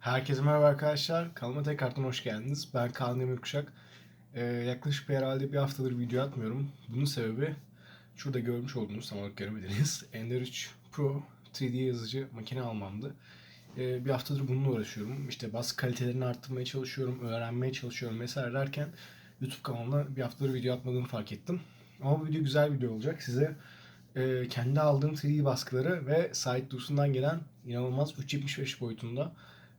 Herkese merhaba arkadaşlar. Kanalıma tekrardan hoş geldiniz. Ben Kaan Demirkuşak. Ee, yaklaşık bir herhalde bir haftadır video atmıyorum. Bunun sebebi şurada görmüş olduğunuz, tam olarak göremediniz. Ender 3 Pro 3D yazıcı makine almamdı. Ee, bir haftadır bununla uğraşıyorum. İşte bazı kalitelerini arttırmaya çalışıyorum, öğrenmeye çalışıyorum vesaire derken YouTube kanalına bir haftadır video atmadığımı fark ettim. Ama bu video güzel bir video olacak. Size e, kendi aldığım 3D baskıları ve Sait Dursun'dan gelen inanılmaz 3.75 boyutunda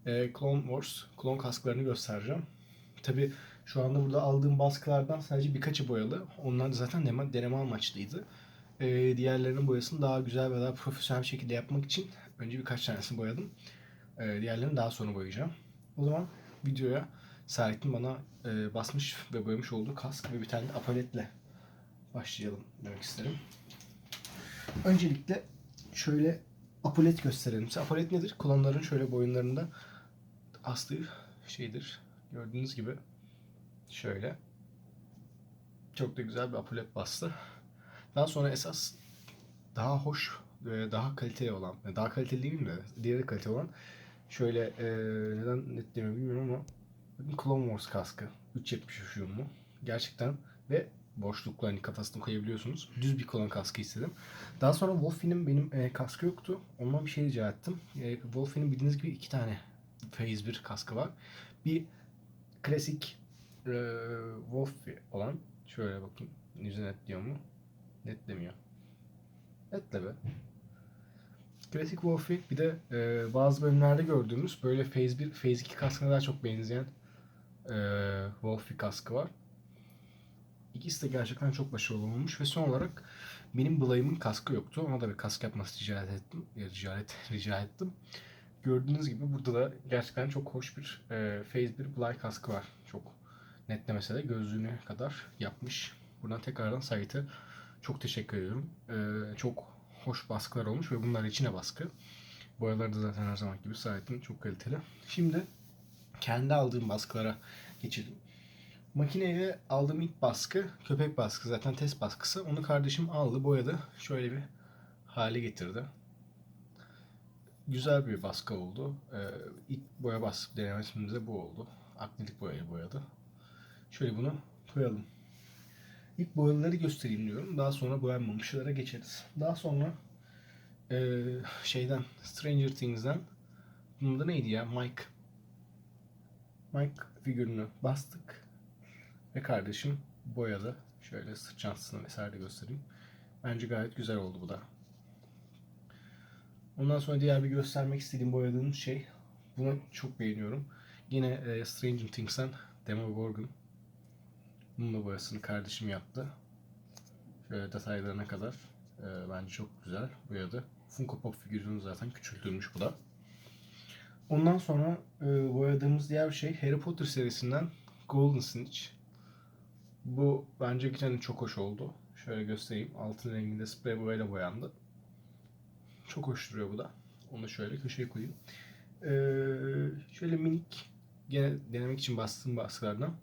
e, Clone Wars klon kasklarını göstereceğim. Tabi şu anda burada aldığım baskılardan sadece birkaçı boyalı. Onlar zaten deneme, deneme amaçlıydı. E, diğerlerinin boyasını daha güzel ve daha profesyonel bir şekilde yapmak için önce birkaç tanesini boyadım. E, diğerlerini daha sonra boyayacağım. O zaman videoya Sait'in bana e, basmış ve boyamış olduğu kask ve bir tane apaletle başlayalım demek isterim. Öncelikle şöyle apolet gösterelim. Apolet nedir? Klonların şöyle boyunlarında astığı şeydir. Gördüğünüz gibi şöyle. Çok da güzel bir apolet bastı. Daha sonra esas daha hoş ve daha kaliteli olan, daha kaliteli değil de diğeri kaliteli olan şöyle e, neden net bilmiyorum ama bakın Clone Wars kaskı 3.70 uyumlu. Gerçekten ve boşluklu hani kafasını koyabiliyorsunuz. Düz bir klon kaskı istedim. Daha sonra Wolfie'nin benim e, kaskı yoktu. Ondan bir şey rica ettim. E, Wolfie'nin bildiğiniz gibi iki tane Phase 1 kaskı var. Bir klasik e, Wolfie olan şöyle bakın yüzü net diyor mu? Netlemiyor. Netle be. Klasik Wolfie bir de e, bazı bölümlerde gördüğümüz böyle Phase 1, Phase 2 kaskına daha çok benzeyen e, Wolfie kaskı var. İkisi de gerçekten çok başarılı olmuş ve son olarak benim Blame'ın kaskı yoktu. Ona da bir kask yapması rica ettim. Rica, et, rica ettim. Gördüğünüz gibi burada da gerçekten çok hoş bir e, Phase 1 Bly kaskı var. Çok netlemese de gözlüğüne kadar yapmış. Buradan tekrardan Sait'e çok teşekkür ediyorum. E, çok hoş baskılar olmuş ve bunlar içine baskı. Boyaları da zaten her zaman gibi Sait'in çok kaliteli. Şimdi kendi aldığım baskılara geçelim. Makineyle aldığım ilk baskı köpek baskı zaten test baskısı. Onu kardeşim aldı boyadı. Şöyle bir hale getirdi. Güzel bir baskı oldu. Ee, ilk boya baskı denemesinde de bu oldu. Akrilik boyayla boyadı. Şöyle bunu koyalım. İlk boyaları göstereyim diyorum. Daha sonra boyanmamışlara geçeriz. Daha sonra ee, şeyden Stranger Things'den bunun da neydi ya? Mike Mike figürünü bastık. Ve kardeşim boyadı. Şöyle sırt çantasını vesaire göstereyim. Bence gayet güzel oldu bu da. Ondan sonra diğer bir göstermek istediğim boyadığım şey. Bunu çok beğeniyorum. Yine e, Stranger Things'ten Demogorgon. Bunun da boyasını kardeşim yaptı. Şöyle detaylarına kadar. E, bence çok güzel boyadı. Funko Pop figürünün zaten küçültülmüş bu da. Ondan sonra e, boyadığımız diğer bir şey Harry Potter serisinden Golden Snitch. Bu bence gerçekten çok hoş oldu. Şöyle göstereyim. Altın renginde sprey boyayla boyandı. Çok hoş duruyor bu da. Onu şöyle köşeye koyayım. Ee, şöyle minik gene denemek için bastığım baskılardan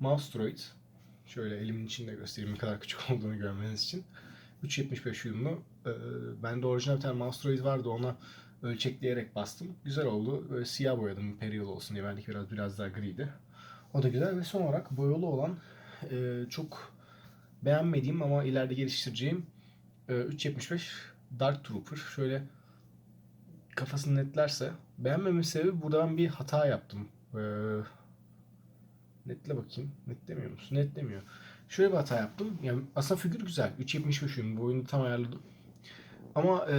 Mouse Droid. Şöyle elimin içinde göstereyim ne kadar küçük olduğunu görmeniz için. 3.75 uyumlu. Ee, bende orijinal bir tane Mouse Droid vardı ona ölçekleyerek bastım. Güzel oldu. Böyle siyah boyadım Imperial olsun diye. Bendeki biraz biraz daha griydi. O da güzel ve son olarak boyalı olan e, çok beğenmediğim ama ileride geliştireceğim e, 3.75 Dark Trooper. Şöyle kafasını netlerse beğenmemin sebebi burada ben bir hata yaptım. E, netle bakayım. Netlemiyor musun? Netlemiyor. Şöyle bir hata yaptım. Yani aslında figür güzel. 3.75 uyum. Boyunu tam ayarladım. Ama e,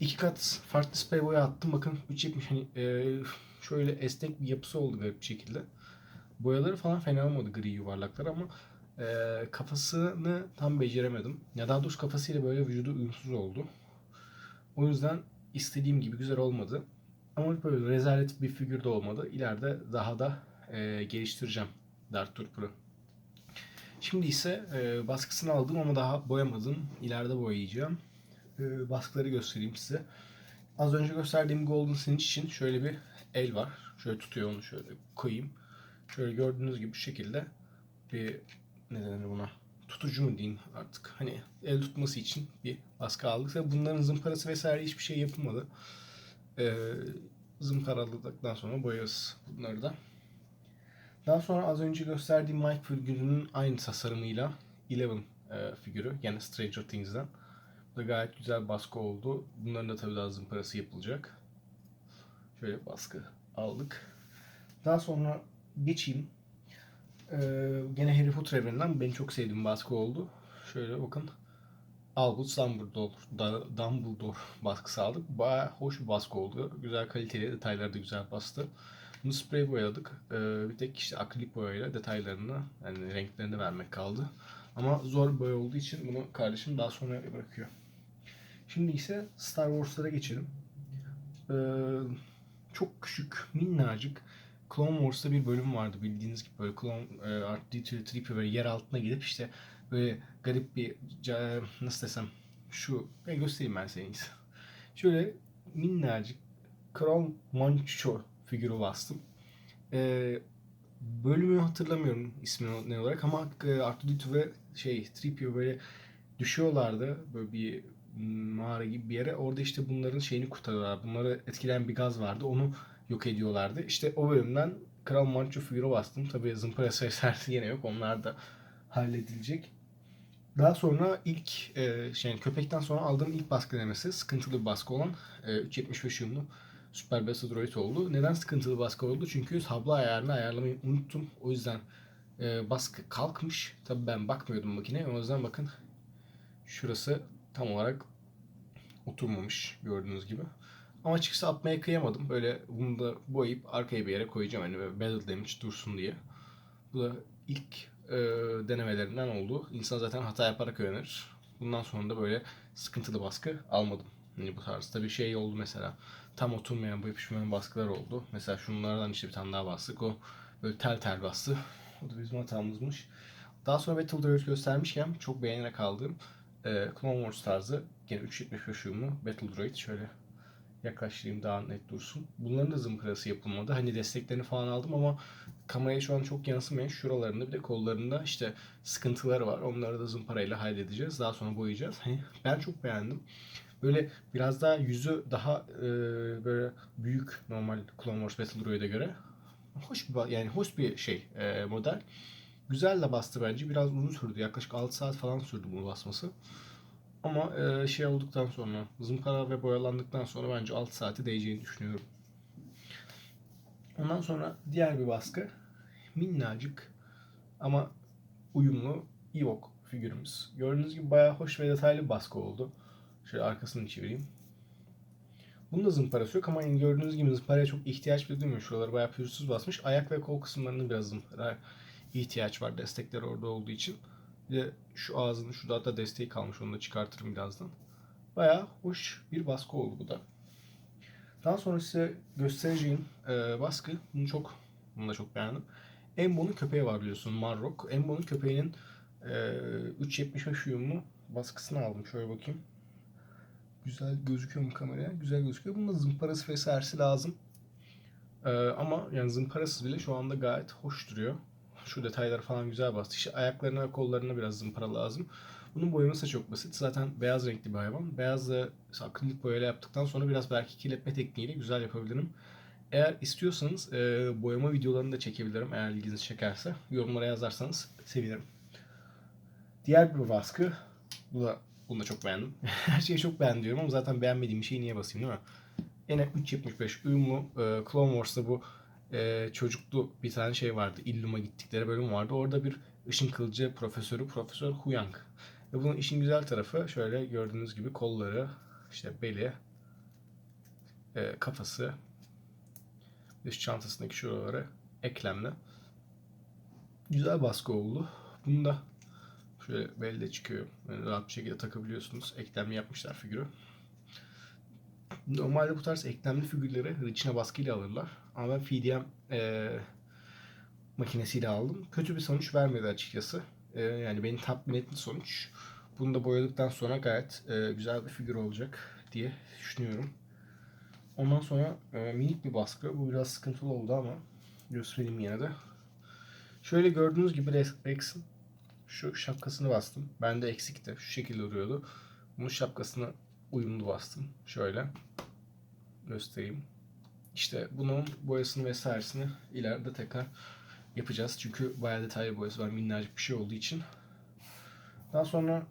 iki kat farklı spray boya attım. Bakın 3.70 hani e, şöyle esnek bir yapısı oldu garip bir şekilde. Boyaları falan fena olmadı gri yuvarlaklar ama e, kafasını tam beceremedim. Ya daha doğrusu kafasıyla böyle vücudu uyumsuz oldu. O yüzden istediğim gibi güzel olmadı. Ama böyle rezalet bir figür de olmadı. İleride daha da e, geliştireceğim Dark Trooper'ı. Şimdi ise e, baskısını aldım ama daha boyamadım. İleride boyayacağım. E, baskıları göstereyim size. Az önce gösterdiğim Golden Snitch için şöyle bir el var. Şöyle tutuyor onu şöyle koyayım. Şöyle gördüğünüz gibi bu şekilde bir ne denir buna tutucu mu diyeyim artık hani el tutması için bir baskı aldık. Tabii bunların zımparası vesaire hiçbir şey yapılmadı. Ee, zımparaladıktan sonra boyarız bunları da. Daha sonra az önce gösterdiğim Mike figürünün aynı tasarımıyla Eleven e, figürü yani Stranger Things'den. Bu da gayet güzel baskı oldu. Bunların da tabii daha zımparası yapılacak. Şöyle baskı aldık. Daha sonra geçeyim. Ee, gene Harry Potter evreninden benim çok sevdiğim baskı oldu. Şöyle bakın. Albus Dumbledore, Da- Dumbledore baskısı aldık. Baya hoş bir baskı oldu. Güzel kaliteli, detayları da güzel bastı. Bunu sprey boyadık. Ee, bir tek işte akrilik boyayla detaylarını, yani renklerini vermek kaldı. Ama zor bir boya olduğu için bunu kardeşim daha sonra bırakıyor. Şimdi ise Star Wars'lara geçelim. Ee, çok küçük, minnacık Clone Wars'ta bir bölüm vardı bildiğiniz gibi böyle Clone e, R2-D2 böyle yer altına gidip işte böyle garip bir nasıl desem şu ben göstereyim ben size. Şöyle minnacık Kral Mancho figürü bastım. Ee, bölümü hatırlamıyorum ismini ne olarak ama e, R2-D2 ve şey 3PO böyle düşüyorlardı böyle bir mağara gibi bir yere. Orada işte bunların şeyini kurtarıyorlar. Bunları etkileyen bir gaz vardı. Onu yok ediyorlardı. İşte o bölümden Kral Mancho figürü bastım. Tabii zımpara sayısı yine yok. Onlar da halledilecek. Daha sonra ilk e, şey köpekten sonra aldığım ilk baskı denemesi sıkıntılı bir baskı olan e, 375 yılını Super Battle Droid oldu. Neden sıkıntılı baskı oldu? Çünkü hablo ayarını ayarlamayı unuttum. O yüzden e, baskı kalkmış. Tabii ben bakmıyordum makineye. O yüzden bakın şurası tam olarak oturmamış gördüğünüz gibi. Ama açıkçası atmaya kıyamadım. Böyle bunu da boyayıp arkaya bir yere koyacağım. Hani battle damage dursun diye. Bu da ilk e, denemelerinden oldu. İnsan zaten hata yaparak öğrenir. Bundan sonra da böyle sıkıntılı baskı almadım. Hani bu tarzda bir şey oldu mesela. Tam oturmayan, bu yapışmayan baskılar oldu. Mesela şunlardan işte bir tane daha bastık. O böyle tel tel bastı. O da bizim hatamızmış. Daha sonra Battle Droid göstermişken çok beğenerek aldığım e, Clone Wars tarzı yine 375 uyumlu Battle Droid. Şöyle yaklaştırayım daha net dursun. Bunların da zımparası yapılmadı. Hani desteklerini falan aldım ama kameraya şu an çok yansımayan şuralarında bir de kollarında işte sıkıntıları var. Onları da zımparayla halledeceğiz. Daha sonra boyayacağız. Hani ben çok beğendim. Böyle biraz daha yüzü daha e, böyle büyük normal Clone Wars Battle Droid'e göre. Hoş bir yani hoş bir şey e, model. Güzel de bastı bence. Biraz uzun sürdü. Yaklaşık 6 saat falan sürdü bunu basması. Ama e, şey olduktan sonra, zımpara ve boyalandıktan sonra bence 6 saati değeceğini düşünüyorum. Ondan sonra diğer bir baskı. Minnacık ama uyumlu Ewok figürümüz. Gördüğünüz gibi bayağı hoş ve detaylı bir baskı oldu. Şöyle arkasını çevireyim. Bunun da zımparası yok ama gördüğünüz gibi zımparaya çok ihtiyaç bile duymuyor. Şuraları bayağı pürüzsüz basmış. Ayak ve kol kısımlarını biraz zımpara ihtiyaç var destekler orada olduğu için. Bir de şu ağzının şurada hatta desteği kalmış onu da çıkartırım birazdan. Bayağı hoş bir baskı oldu bu da. Daha sonra size göstereceğim e, baskı. Bunu çok bunu da çok beğendim. Embo'nun köpeği var biliyorsun Marrock. Embo'nun köpeğinin e, 3.75 uyumlu baskısını aldım. Şöyle bakayım. Güzel gözüküyor mu kameraya? Güzel gözüküyor. Bunun da zımparası vesairesi lazım. E, ama yani zımparasız bile şu anda gayet hoş duruyor. Şu detayları falan güzel bastı. İşte ayaklarına ve kollarına biraz zımpara lazım. Bunun boyaması çok basit. Zaten beyaz renkli bir hayvan. Beyazla akrilik boyayla yaptıktan sonra biraz belki kirletme tekniğiyle güzel yapabilirim. Eğer istiyorsanız e, boyama videolarını da çekebilirim eğer ilginizi çekerse. Yorumlara yazarsanız sevinirim. Diğer bir baskı. Bu da, bunu da çok beğendim. Her şeyi çok beğendim diyorum ama zaten beğenmediğim şeyi niye basayım değil mi? Yine 3.75 uyumlu e, Clone Wars'ta bu e, çocuklu bir tane şey vardı. Illum'a gittikleri bölüm vardı. Orada bir ışın kılıcı profesörü Profesör Huyang. Ve bunun işin güzel tarafı şöyle gördüğünüz gibi kolları, işte beli, e, kafası, dış çantasındaki şuraları eklemli. Güzel baskı oldu. Bunu da şöyle belde çıkıyor. Yani rahat bir şekilde takabiliyorsunuz. Eklemli yapmışlar figürü. Normalde bu tarz eklemli figürleri içine baskıyla alırlar. Ama ben FDM e, makinesiyle aldım. Kötü bir sonuç vermedi açıkçası. E, yani beni tatmin etti sonuç. Bunu da boyadıktan sonra gayet e, güzel bir figür olacak diye düşünüyorum. Ondan sonra e, minik bir baskı. Bu biraz sıkıntılı oldu ama göstereyim yine de. Şöyle gördüğünüz gibi Rex'in şu şapkasını bastım. Bende eksikti. Şu şekilde duruyordu. Bunun şapkasını uyumlu bastım. Şöyle göstereyim. İşte bunun boyasını vesairesini ileride tekrar yapacağız. Çünkü bayağı detaylı boyası var. Minnacık bir şey olduğu için. Daha sonra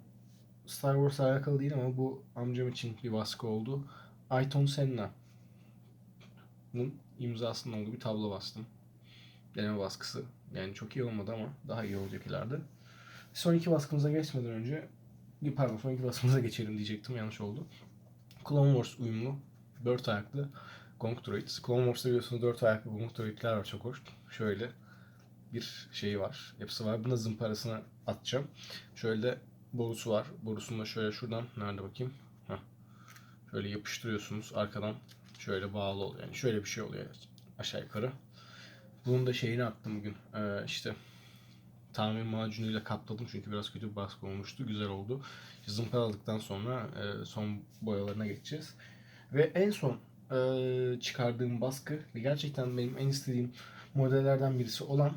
Star Wars'la alakalı değil ama bu amcam için bir baskı oldu. Ayton Senna'nın imzasının olduğu bir tablo bastım. Deneme baskısı. Yani çok iyi olmadı ama daha iyi olacak ileride. Son iki baskımıza geçmeden önce pardon son iki baskımıza geçelim diyecektim yanlış oldu. Clone Wars uyumlu dört ayaklı Gong Droid. Clone Wars'ta biliyorsunuz dört ayaklı Gong Droid'ler var çok hoş. Şöyle bir şeyi var, yapısı var. Buna zımparasını atacağım. Şöyle de borusu var. Borusunu da şöyle şuradan, nerede bakayım? Heh. Şöyle yapıştırıyorsunuz. Arkadan şöyle bağlı oluyor. Yani şöyle bir şey oluyor aşağı yukarı. Bunun da şeyini attım bugün. Ee, işte tamir macunuyla kapladım çünkü biraz kötü bir baskı olmuştu. Güzel oldu. Zımparaladıktan sonra e, son boyalarına geçeceğiz. Ve en son e, çıkardığım baskı gerçekten benim en istediğim modellerden birisi olan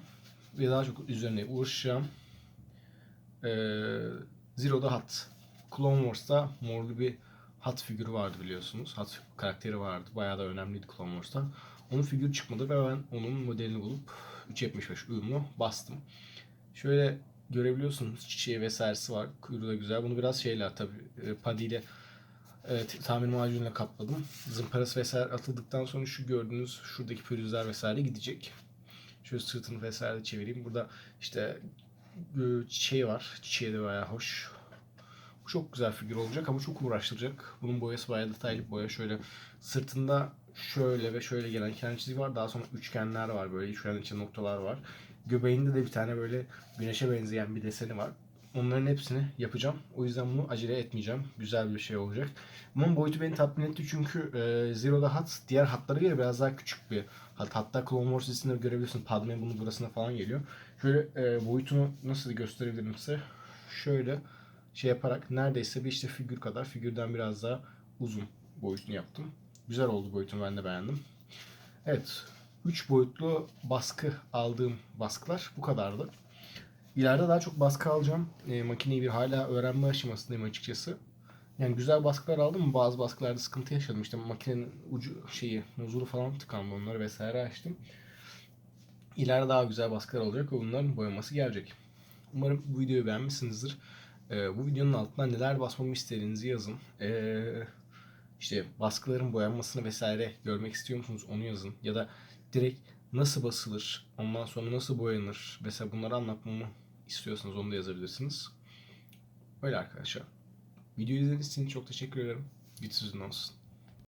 ve daha çok üzerine uğraşacağım e, Zero the Hut. Clone Wars'ta morlu bir Hut figürü vardı biliyorsunuz. Hut karakteri vardı. Bayağı da önemliydi Clone Wars'ta. Onun figürü çıkmadı ve ben onun modelini bulup 3.75 uyumlu bastım. Şöyle görebiliyorsunuz çiçeği vesairesi var. Kuyruğu da güzel. Bunu biraz şeyle tabi e, padiyle e, t- tamir macunuyla kapladım. Zımparası vesaire atıldıktan sonra şu gördüğünüz şuradaki pürüzler vesaire gidecek. Şöyle sırtını vesaire de çevireyim. Burada işte e, çiçeği var. Çiçeği de bayağı hoş. Çok güzel figür olacak ama çok uğraştıracak. Bunun boyası bayağı detaylı boya. Şöyle sırtında şöyle ve şöyle gelen kenar çizgi var. Daha sonra üçgenler var böyle. Üçgen içinde noktalar var. Göbeğinde de bir tane böyle güneşe benzeyen bir deseni var. Onların hepsini yapacağım. O yüzden bunu acele etmeyeceğim. Güzel bir şey olacak. Bunun boyutu beni tatmin etti çünkü e, Zero'da hat diğer hatlara göre biraz daha küçük bir hat. Hatta Clone Wars dizisinde görebiliyorsun. Padme bunun burasına falan geliyor. Şöyle e, boyutunu nasıl gösterebilirim size? Şöyle şey yaparak neredeyse bir işte figür kadar figürden biraz daha uzun boyutunu yaptım. Güzel oldu boyutunu ben de beğendim. Evet. 3 boyutlu baskı aldığım baskılar bu kadardı. İleride daha çok baskı alacağım. E, makineyi bir hala öğrenme aşamasındayım açıkçası. Yani güzel baskılar aldım ama bazı baskılarda sıkıntı yaşadım. İşte makinenin ucu şeyi, nozulu falan tıkandı onları vesaire açtım. İleride daha güzel baskılar olacak ve bunların boyaması gelecek. Umarım bu videoyu beğenmişsinizdir. Ee, bu videonun altına neler basmamı istediğinizi yazın. Ee, işte baskıların boyanmasını vesaire görmek istiyor musunuz onu yazın. Ya da direkt nasıl basılır, ondan sonra nasıl boyanır, mesela bunları anlatmamı istiyorsanız onu da yazabilirsiniz. Öyle arkadaşlar. Videoyu izlediğiniz için çok teşekkür ederim. Güç olsun.